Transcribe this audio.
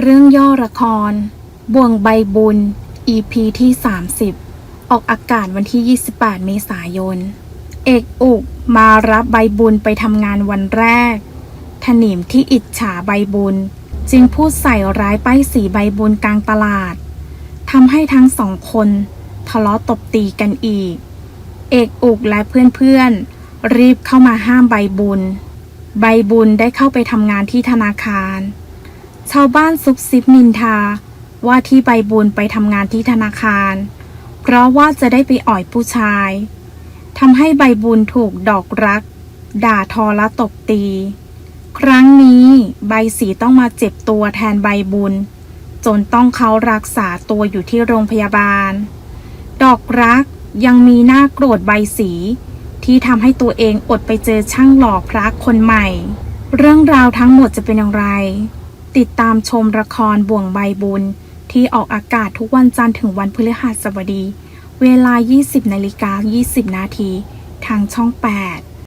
เรื่องย่อละคร บ่วงใบบุญ EP ที่ 30 ออกอากาศวันที่ 28 เมษายน เอกอุกมารับใบบุญไปทำงานวันแรก ถนิมที่อิจฉาใบบุญ จึงพูดใส่ร้ายป้ายสีใบบุญกลางตลาด ทำให้ทั้งสองคนทะเลาะตบตีกันอีก เอกอุกและเพื่อนๆ รีบเข้ามาห้ามใบบุญ ใบบุญได้เข้าไปทำงานที่ธนาคาร ชาวบ้านซุบซิบนินทา ว่าที่ใบบุญไปทำงานที่ธนาคาร เพราะว่าจะได้ไปอ่อยผู้ชายทำให้ใบบุญถูกดอกรัก ด่าทอและตบตี ครั้งนี้ใบสีต้องมาเจ็บตัวแทนใบบุญ จนต้องเขารักษาตัวอยู่ที่โรงพยาบาล ดอกรักยังมีหน้าโกรธใบสี ที่ทำให้ตัวเองอดไปเจอช่างหล่อพระคนใหม่ เรื่องราวทั้งหมดจะเป็นอย่างไร ติดตามชมละครบ่วงใบบุญ ที่ออกอากาศทุกวันจันทร์ถึงวันพฤหัสบดี เวลา 20นาฬิกา20 นาที ทางช่อง 8